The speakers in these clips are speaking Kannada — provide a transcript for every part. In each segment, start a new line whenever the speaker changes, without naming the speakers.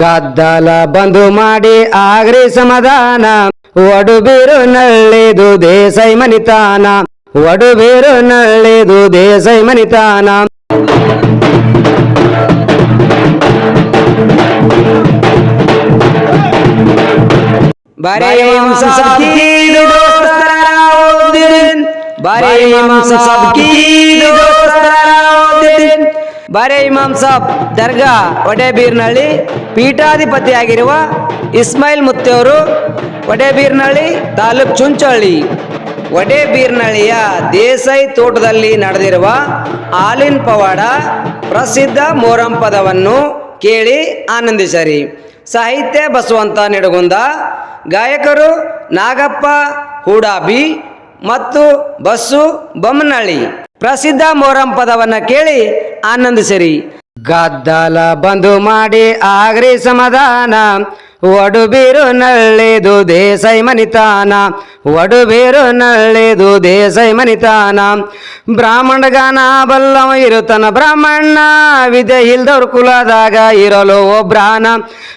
ಗದ್ದಲ ಬಂದು ಮಾಡಿ ಆಗ್ರಿ ಸಮಾಧಾನ. ಒಡುಬೀರು ನಳ್ಳಿದು ದೇಸೈ ಮನಿತಾನ. ಒಡುಬೀರು ನಳ್ಳಿದು ದೇಸೈ ಮನಿತಾನ. ಬಾರಿ. ಬಾರಿ ಬಾರೆ ಇಮಾಮ್ ಸಾಬ್ ದರ್ಗಾ ಒಡೆಬೀರ್ನಳ್ಳಿ ಪೀಠಾಧಿಪತಿಯಾಗಿರುವ ಇಸ್ಮಾಯಿಲ್ ಮುತ್ತೆಯವರು ಒಡೆಬೀರ್ನಳ್ಳಿ ತಾಲೂಕ್ ಚುಂಚಳ್ಳಿ ಒಡೆಬೀರ್ನಳ್ಳಿಯ ದೇಸಾಯಿ ತೋಟದಲ್ಲಿ ನಡೆದಿರುವ ಆಲಿನ್ ಪವಾಡ ಪ್ರಸಿದ್ಧ ಮೋರಂ ಪದವನ್ನು ಕೇಳಿ ಆನಂದಿಸರಿ. ಸಾಹಿತ್ಯ ಬಸವಂತ ನಿಡಗುಂದ, ಗಾಯಕರು ನಾಗಪ್ಪ, ಹೂಡಾಬಿ ಮತ್ತು ಬಸ್ಸು ಬೊಮ್ಮನಳ್ಳಿ ಪ್ರಸಿದ್ಧ ಮೊಹರಂ ಪದವನ್ನ ಕೇಳಿ ಆನಂದಿಸಿರಿ. ಗದ್ದಲ ಬಂದು ಮಾಡಿ ಆಗ್ರಿ ಸಮಾಧಾನ. ಒಡುಬೀರು ನಳ್ಳಿದು ದೇಸೈ ಮನಿತಾನ. ಒಡುಬೀರು ನಳ್ಳಿದು ದೇಸೈ ಮನಿತಾನ. ಬ್ರಾಹ್ಮಣ ಗಾನ ಬಲ್ಲವ ಇರುತನ ಬ್ರಾಹ್ಮಣ. ವಿದ್ಯೆ ಇಲ್ದವ್ರ ಕುಲದಾಗ ಇರಲು ಒಬ್ರಾನ.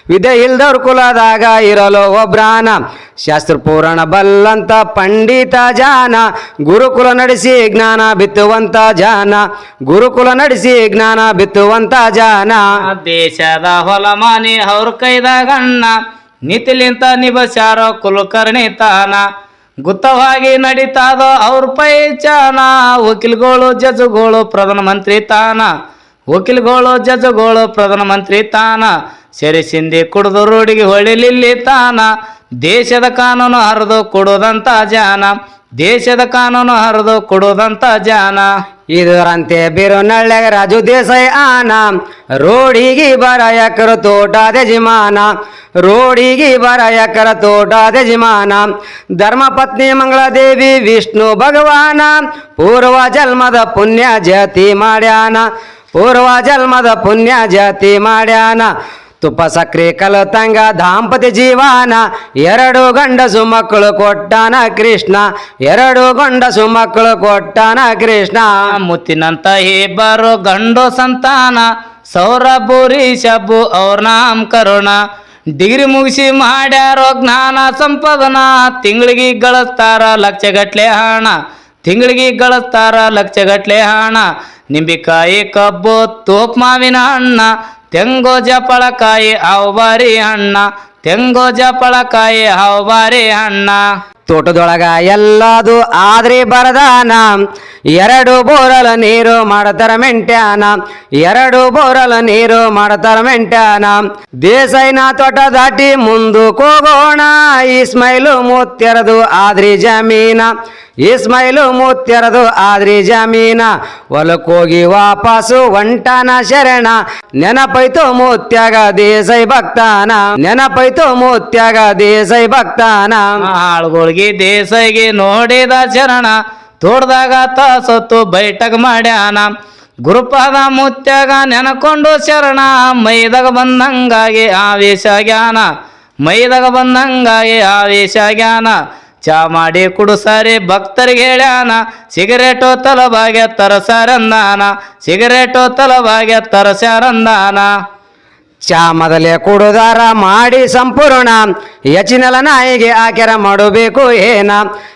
ವಿದ್ಯೆ ಇಲ್ದವ್ರ ಕುಲದಾಗ ಇರಲು ಒಬ್ರಾನ. ಶಾಸ್ತ್ರ ಪುರಾಣ ಬಲ್ಲಂತ ಪಂಡಿತ ಜಾನ. ಗುರುಕುಲ ನಡೆಸಿ ಜ್ಞಾನ ಬಿತ್ತುವಂತ ಜಾನ. ಗುರುಕುಲ ನಡೆಸಿ ಜ್ಞಾನ ಬಿತ್ತುವಂತ ಜಾನ.
ದೇಶದ ಹೊಲ ಮನೆ ಅವ್ರ ಕೈದಾಗ ಅಣ್ಣ ನಿತಿಲಿಂತ ನಿಬಸ್ಯಾರೋ ಕುಲಕರ್ಣಿ ತಾನ. ಗುತ್ತವಾಗಿ ನಡೀತಾದ ಅವ್ರ ಪೈಚಾನ ವಕೀಲ್ಗಳು ಜಜ್ಗಳು ಪ್ರಧಾನ ಮಂತ್ರಿ ತಾನ. ವಕೀಲ್ಗಳು ಜಜ್ಗಳು ಪ್ರಧಾನ ಮಂತ್ರಿ ತಾನ. ಸೆರೆಸಿಂದಿ ಕುಡಿದು ರೋಡಿಗೆ ಹೊಳಿಲಿಲ್ಲಿ ತಾನ. ದೇಶದ ಕಾನೂನು ಹರಿದು ಕೊಡೋದಂತ ಜಾನ ದೇಶದ ಕಾನೂನು ಹರಿದು ಕೊಡೋದಂತ ಜಾನ
ಇದರಂತೆ ಬಿರು ನಳ್ಳೆಗ ರಾಜು ದೇಸಾಯಿ ಆನ, ರೋಡಿಗೆ ಬರ ಎಕರ ತೋಟದ ಯಜಮಾನ ರೋಡಿಗೆ ಬರ ಎಕರ ತೋಟದ ಯಜಮಾನ ಧರ್ಮಪತ್ನಿ ಮಂಗಳದೇವಿ ವಿಷ್ಣು ಭಗವಾನ, ಪೂರ್ವ ಜನ್ಮದ ಪುಣ್ಯ ಜಾತಿ ಮಾಡ್ಯಾನ, ಪೂರ್ವ ಜನ್ಮದ ಪುಣ್ಯ ಜಾತಿ ಮಾಡ್ಯಾನ ತುಪ್ಪ ಸಕ್ರೆ ಕಲತಂಗ ದಾಂಪತ್ಯ ಜೀವನ, ಎರಡು ಗಂಡಸು ಮಕ್ಕಳು ಕೊಟ್ಟನ ಕೃಷ್ಣ, ಎರಡು ಗಂಡಸು ಮಕ್ಕಳು ಕೊಟ್ಟನ ಕೃಷ್ಣ.
ಮುತ್ತಿನಂತ ಇಬ್ಬರು ಗಂಡು ಸಂತಾನ, ಸೌರ ಬೂರಿ ಶಬ್ಬು ಅವ್ರ ನಾಮಕರಣ ಡಿಗ್ರಿ ಮುಗಿಸಿ ಮಾಡ್ಯಾರೋ ಜ್ಞಾನ ಸಂಪಾದನ, ತಿಂಗಳಿಗೆ ಗಳಿಸ್ತಾರ ಲಕ್ಷಗಟ್ಲೆ ಹಣ. ತಿಂಗಳಿಗೆ ಗಳಿಸ್ತಾರ ಲಕ್ಷಗಟ್ಲೆ ಹಣ. ನಿಂಬಿಕಾಯಿ ಕಬ್ಬು, ತೋಪ್ ಮಾವಿನ ಹಣ್ಣ. ತೆಂಗೋ ಜಪಳಕಾಯಿ ಹಾವು ಅಣ್ಣ ತೆಂಗೋ ಜಪಳಕಾಯಿ ಹಾವು ಅಣ್ಣ
ತೋಟದೊಳಗ ಎಲ್ಲದು ಆದ್ರಿ ಬರದಾನ. ಎರಡು ಬೋರಲ ನೀರು ಮಾಡತಾರ ಮೆಂಟ್ಯಾನ. ಎರಡು ಬೋರಲ ನೀರು ಮಾಡತಾರ ಮೆಂಟ್ಯಾನ. ದೇಸಾಯಿನ ತೋಟ ದಾಟಿ ಮುಂದಕ್ಕೆ ಹೋಗೋಣ ಇಸ್ಮೈಲು ಮೂತ್ತೆರದು ಆದ್ರಿ ಜಮೀನ. ಇಸ್ಮೈಲು ಮೂತ್ಯರದು, ಆದ್ರಿ ಜಮೀನ. ಹೊಲಕ್ಕೋಗಿ ವಾಪಸ್ಸು, ಒಂಟನ ಶರಣ. ನೆನಪೈತು ಮೂತ್ಯಾಗ ದೇಸೈ ಭಕ್ತಾನ. ನೆನಪೈತು ಮೂತ್ಯಾಗ ದೇಸೈ ಭಕ್ತಾನ.
ಆಳ್ಗೊಳ್ಗಿ ದೇಸೈಗೆ ನೋಡಿದ ಶರಣ. ತೋಡ್ದಾಗ ತಾಸೊತ್ತು ಬೈಟಕ್ ಮಾಡ್ಯಾನ. ಗುರುಪಾದ ಮುತ್ಯಾಗ ನೆನಕೊಂಡು ಶರಣ. ಮೈದಾಗ ಬಂದಂಗಾಗಿ ಆವೇಶ ಜ್ಞಾನ. ಮೈದಾಗ ಬಂದಂಗಾಗಿ ಆವೇಶ ಜ್ಞಾನ. ಚಾ ಮಾಡಿ ಕುಡುಸಾರಿ ಭಕ್ತರಿಗೆ ಹೇಳ್ಯಾನ. ಸಿಗರೇಟು ತಲಬಾಗೆ ತರಸಾರಂದಾನ ಸಿಗರೇಟು ತಲಬಾಗೆ ತರಸಾರಂದಾನ
ಚಾ ಮೊದಲೇ ಕುಡುದಾರ, ಮಾಡಿ ಸಂಪೂರ್ಣ. ಯಚಿನಲ ನಾಯಿಗೆ ಆಕೆರ ಮಾಡಬೇಕು ಏನ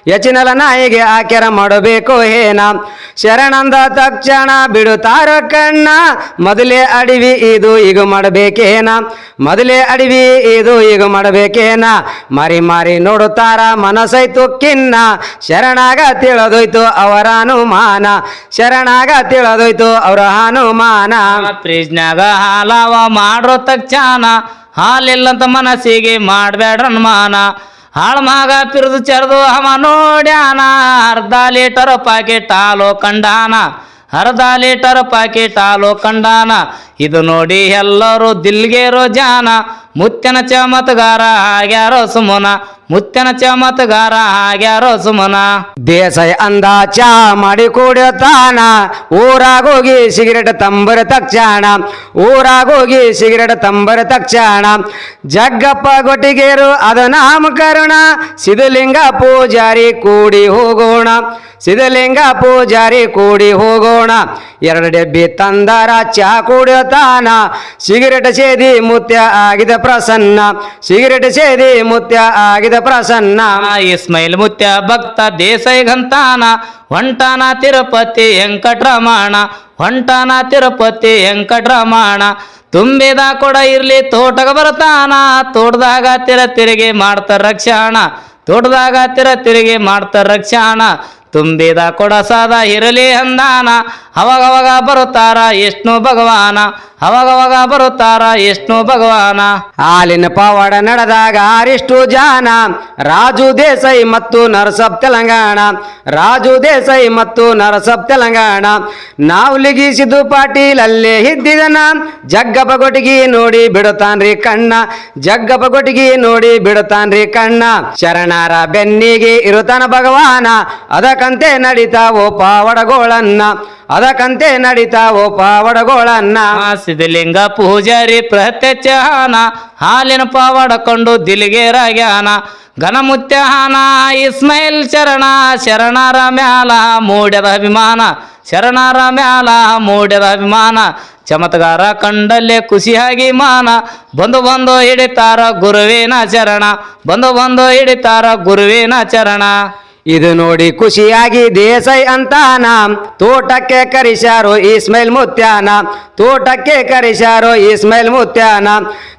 ಯಚಿನಲ ನಾಯಿಗೆ ಆಕೆರ ಮಾಡಬೇಕು ಏನ ಶರಣಂದ ತಕ್ಷಣ ಬಿಡುತ್ತಾರ ಕಣ್ಣ? ಮೊದಲೇ ಅಡವಿ ಇದು ಈಗ ಮಾಡಬೇಕೇನ? ಮೊದಲೇ ಅಡವಿ ಇದು ಈಗ ಮಾಡಬೇಕೇನ? ಮಾರಿ ಮಾರಿ ನೋಡುತ್ತಾರ ಮನಸ್ಸೈತು ಕಿನ್ನ? ಶರಣಾಗ ತಿಳಿದೋಯ್ತು ಅವರ ಅನುಮಾನ? ಶರಣಾಗ ತಿಳಿದೋಯ್ತು ಅವರ ಅನುಮಾನ?
ಫ್ರಿಜ್ನಾಗ ಹಾಲವ ಮಾಡ್ರೋ ತಕ್ಷಣ ಹಾಲಿಲ್ಲಂತ ಮನಸ್ಸಿಗೆ ಮಾಡಬೇಡ ಅನುಮಾನ ಹಾಳು ಮಗ ಪಿರಿದು ಚರ್ದು ಅವ ನೋಡ್ಯಾನ. ಅರ್ಧ ಲೀಟರ್ ಪಾಕೆಟ್ ಹಾಲು ಕಂಡಾನ. ಅರ್ಧ ಲೀಟರ್ ಪಾಕೆಟ್ ಹಾಲು ಕಂಡಾನ. ಇದು ನೋಡಿ ಎಲ್ಲರೂ ದಿಲ್ಗೇರೋ ಜಾನ. ಮುತ್ತಿನ ಚಮತ್ಗಾರ ಆಗ್ಯಾರೋ ಸುಮನ. ಮುತ್ಯನ ಚಮತ್ಗಾರ ಆಗ್ಯಾರೋ ಸುಮನ.
ದೇಸಾಯಿ ಅಂದ ಚಾ ಮಾಡಿ ಕುಡಿಯೋತಾನ ಊರಾಗೋಗಿ ಸಿಗರೇಟ್ ತಂಬರ ತಕ್ಷಣ ಊರಾಗೋಗಿ ಸಿಗರೇಟ್ ತಂಬರ ತಕ್ಷಣ ಜಗ್ಗಪ್ಪ ಗೊಟ್ಟಿಗೇರು, ಅದ ನಾಮಕರಣ, ಸಿದ್ಧಲಿಂಗ ಪೂಜಾರಿ ಕೂಡಿ ಹೋಗೋಣ, ಸಿದ್ಧಲಿಂಗ ಪೂಜಾರಿ ಕೂಡಿ ಹೋಗೋಣ. ಎರಡು ಡಬ್ಬಿ ತಂದಾರ, ಚಾ ಕುಡಿಯೋತಾನ ಸಿಗರೇಟ್ ಸೇದಿ ಮುತ್ಯ ಆಗಿದ ಪ್ರಸನ್ನ, ಸಿಗರೇಟ್ ಸೇದಿ ಮುತ್ಯ ಆಗಿದ ಪ್ರಸನ್ನ.
ಇಸ್ಮೈಲ್ ಮುತ್ಯ ಭಕ್ತ ದೇಸಾಯಿ ಘಂತಾನ, ಹೊಂಟಾನ ತಿರುಪತಿ ವೆಂಕಟರಮಣ, ಹೊಂಟಾನ ತಿರುಪತಿ ವೆಂಕಟರಮಣ. ತುಂಬಿದ ಕೊಡ ಇರ್ಲಿ ತೋಟಗ ಬರ್ತಾನ, ತೋಟದಾಗ ತಿರ ತಿರುಗಿ ಮಾಡ್ತಾರ ರಕ್ಷಣ. ತೋಟದಾಗ ತಿರ ತಿರುಗಿ ಮಾಡ್ತಾರ ರಕ್ಷಣ. ತುಂಬಿದ ಕೊಡ ಸಾದ ಇರಲಿ ಅಂದಾನ ಅವಾಗವಾಗ ಬರುತ್ತಾರ ವಿಷ್ಣು ಭಗವಾನ ಅವಾಗವಾಗ ಬರುತ್ತಾರ ವಿಷ್ಣು ಭಗವಾನ.
ಹಾಲಿನ ಪವಾಡ ನಡೆದಾಗ ಅರಿಷ್ಟು ಜಾನ ರಾಜು ದೇಸೈ ಮತ್ತು ನರಸಬ್ ತೆಲಂಗಾಣ, ರಾಜು ದೇಸೈ ಮತ್ತು ನರಸಬ್ ತೆಲಂಗಾಣ. ನಾವು ಲಿಗಿಸಿದ್ದು ಪಾಟೀಲ್ ಅಲ್ಲೇ ಇದ್ದಿದನ ಜಗ್ಗ ಬಗೊಟಗಿ ನೋಡಿ ಬಿಡುತ್ತಾನ್ರಿ ಕಣ್ಣ ಜಗ್ಗ ಬಗೊಟಗಿ ನೋಡಿ ಬಿಡುತ್ತಾನ್ರಿ ಕಣ್ಣ. ಶರಣರ ಬೆನ್ನಿಗೆ ಇರುತ್ತಾನ ಭಗವಾನ, ಅದಕ್ಕಂತೆ ನಡೀತಾವೋ ಪಾವಡಗೋಳನ್ನ. ಅದಕ್ಕಂತೆ ನಡಿತಾವೋ ಪಾವಡಗೋಳನ್ನ.
ಸಿದ್ಧಲಿಂಗ ಪೂಜಾರಿ ಪ್ರತ್ಯಕ್ಷಹಾನ ಹಾಲಿನ ಪಾವಡಕೊಂಡು ದಿಲಿಗೇರಾಗ್ಯಾನ ಘನಮುತ್ಯಹಾನ, ಇಸ್ಮೈಲ್ ಶರಣ, ಶರಣರ ಮ್ಯಾಲ ಮೂಡ್ಯದ ಅಭಿಮಾನ. ಶರಣರ ಮ್ಯಾಲ ಮೂಡ್ಯದ ಅಭಿಮಾನ. ಚಮತ್ಕಾರ ಕಂಡಲ್ಲೇ ಖುಷಿಯಾಗಿ ಮಾನ. ಬಂದು ಬಂದು ಹಿಡಿತಾರ ಗುರುವಿನ ಚರಣ ಬಂದು ಬಂದು ಹಿಡಿತಾರ ಗುರುವಿನ ಚರಣ
ಇದು ನೋಡಿ ಖುಷಿಯಾಗಿ ದೇಸಾಯಿ ಅಂತಾನ. ತೋಟಕ್ಕೆ ಕರಿಸ್ಯಾರೋ ಇಸ್ಮೈಲ್ ಮುತ್ಯಾನ. ತೋಟಕ್ಕೆ ಕರಿಸ್ಯಾರೋ ಇಸ್ಮೈಲ್ ಮುತ್ಯಾನ.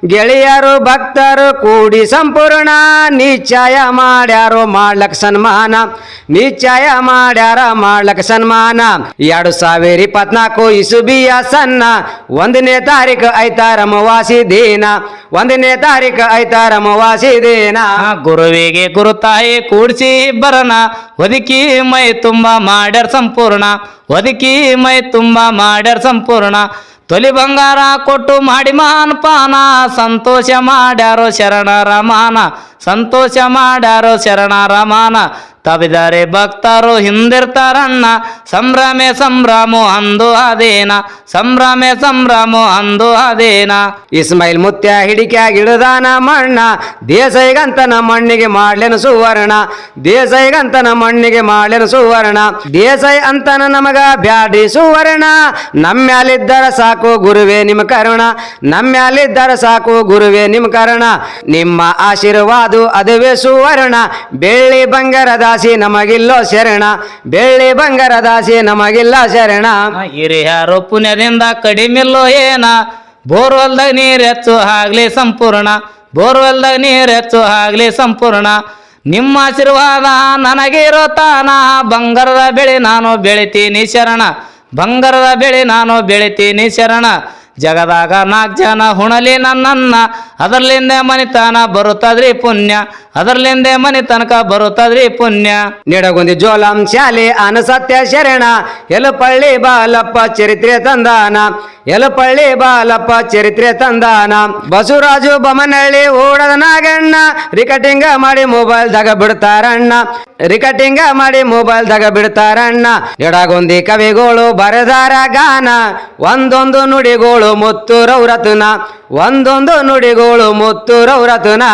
ಗೆಳೆಯರು, ಭಕ್ತರು ಕೂಡಿ ಸಂಪೂರ್ಣ ನಿಶ್ಚಯ ಮಾಡ್ಯಾರೋ ಮಾಡ್ಲಕ್ ಸನ್ಮಾನ. ನಿಶ್ಚಯ ಮಾಡ್ಯಾರ ಮಾಡ್ಲಕ್ ಸನ್ಮಾನ. ಎರಡು ಸಾವಿರ ಇಪ್ಪತ್ನಾಲ್ಕು ಇಸುಬಿಯ ಸನ್ನ. ಒಂದನೇ ತಾರೀಕು ಐತಾರ ರಮವಾಸಿ ದಿನ. ಒಂದನೇ ತಾರೀಕು ಐತಾರ ರಮವಾಸಿ ದಿನ.
ಗುರುವಿಗೆ ಗುರುತಾಯಿ ಕೂಡ್ಸಿ ಬರನ ಒದಕಿ ಮೈ ತುಂಬ ಮಾಡ್ಯಾರ ಸಂಪೂರ್ಣ, ಒದಕಿ ಮೈ ತುಂಬ ಮಾಡ್ಯಾರ ಸಂಪೂರ್ಣ. ತೊಲಿ ಬಂಗಾರ ಕೊಟ್ಟು ಮಾಡಿ ಮಾನ್ ಪಾನ, ಸಂತೋಷ ಮಾಡ್ಯಾರೋ ಶರಣ ರಮಾನ ಸಂತೋಷ ಮಾಡ್ಯಾರೋ ಶರಣ ಮಾನ. ತಬಿದರೆ ಭಕ್ತರು ಹಿಂದಿರ್ತಾರನ್ನ ಸಂಭ್ರಮೆ ಸಂಭ್ರಮೋ ಅಂದು ಅದೇನ. ಸಂಭ್ರಮೆ ಸಂಭ್ರಮೋ ಅಂದು ಅದೇನ.
ಇಸ್ಮೈಲ್ ಮುತ್ಯ ಹಿಡಿಕ್ಯಾಗಿಡದಾನ ಮಣ್ಣ. ದೇಸೈಗಂತನ ಮಣ್ಣಿಗೆ ಮಾಡ್ಲೆನು ಸುವರ್ಣ. ದೇಸೈಗಂತನ ಮಣ್ಣಿಗೆ ಮಾಡ್ಲೆನು ಸುವರ್ಣ. ದೇಸೈ ಅಂತನ ನಮಗ ಬ್ಯಾಡ್ರಿ ಸುವರ್ಣ. ನಮ್ಮ್ಯಾಲಿದ್ದರ ಸಾಕು ಗುರುವೇ ನಿಮ್ಮ ಕರುಣ. ನಮ್ಮ್ಯಾಲಿದ್ದರ ಸಾಕು ಗುರುವೇ ನಿಮ್ಮ ಕರುಣ. ನಿಮ್ಮ ಆಶೀರ್ವಾದ ಅದುವೇ ಸುವರ್ಣ. ಬೆಳ್ಳಿ ಬಂಗಾರ ದಾಸಿ ನಮಗಿಲ್ಲೋ ಶರಣ. ಬೆಳ್ಳಿ ಬಂಗಾರ ದಾಸಿ ನಮಗಿಲ್ಲ ಶರಣ.
ಹಿರಿಯರು ಪುಣ್ಯದಿಂದ ಕಡಿಮಿಲ್ಲೋ ಏನ? ಬೋರ್ವೆಲ್ದಾಗ ನೀರ್ ಹೆಚ್ಚು ಆಗ್ಲಿ ಸಂಪೂರ್ಣ. ಬೋರ್ವೆಲ್ದಾಗ ನೀರ್ ಹೆಚ್ಚು ಆಗ್ಲಿ ಸಂಪೂರ್ಣ. ನಿಮ್ಮ ಆಶೀರ್ವಾದ ನನಗಿರೋ ತಾನ. ಬಂಗಾರದ ಬೆಳೆ ನಾನು ಬೆಳಿತೀನಿ ಶರಣ. ಬಂಗಾರದ ಬೆಳೆ ನಾನು ಬೆಳಿತೀನಿ ಶರಣ. ಜಗದಾಗ ನಾಲ್ಕು ಜನ ಹುಣಲಿ ನನ್ನನ್ನ. ಅದರ್ಲಿಂದ ಮನಿತನ ಬರುತ್ತದ್ರಿ ಪುಣ್ಯ. ಅದರ್ಲಿಂದ ಮನೆ ತನಕ ಬರುತ್ತದ್ರಿ ಪುಣ್ಯ.
ನಿಡಗುಂದಿ ಜೋಲಂ ಶಾಲೆ ಅನಸತ್ಯ ಶರಣ. ಎಲಪಳ್ಳಿ ಬಾಲಪ್ಪ ಚರಿತ್ರೆ ತಂದಾನ. ಎಲಪಳ್ಳಿ ಬಾಲಪ್ಪ ಚರಿತ್ರೆ ತಂದಾನ. ಬಸವರಾಜು ಬೊಮ್ಮನಹಳ್ಳಿ ಓಡದ ನಾಗಣ್ಣ. ರಿಕಟಿಂಗ ಮಾಡಿ ಮೊಬೈಲ್ ದಾಗ ಬಿಡ್ತಾರಣ್ಣ. ರಿಕಟಿಂಗ ಮಾಡಿ ಮೊಬೈಲ್ ದಾಗ ಬಿಡ್ತಾರಣ್ಣ. ಎಡಗೊಂದಿ ಕವಿಗಳು ಬರೆದಾರ ಗಾನ. ಒಂದೊಂದು ನುಡಿಗೋಳು ಮುತ್ತು ರೌರತುನ ಒಂದೊಂದು ನುಡಿಗೋಳು ಮುತ್ತು ರೌರತುನ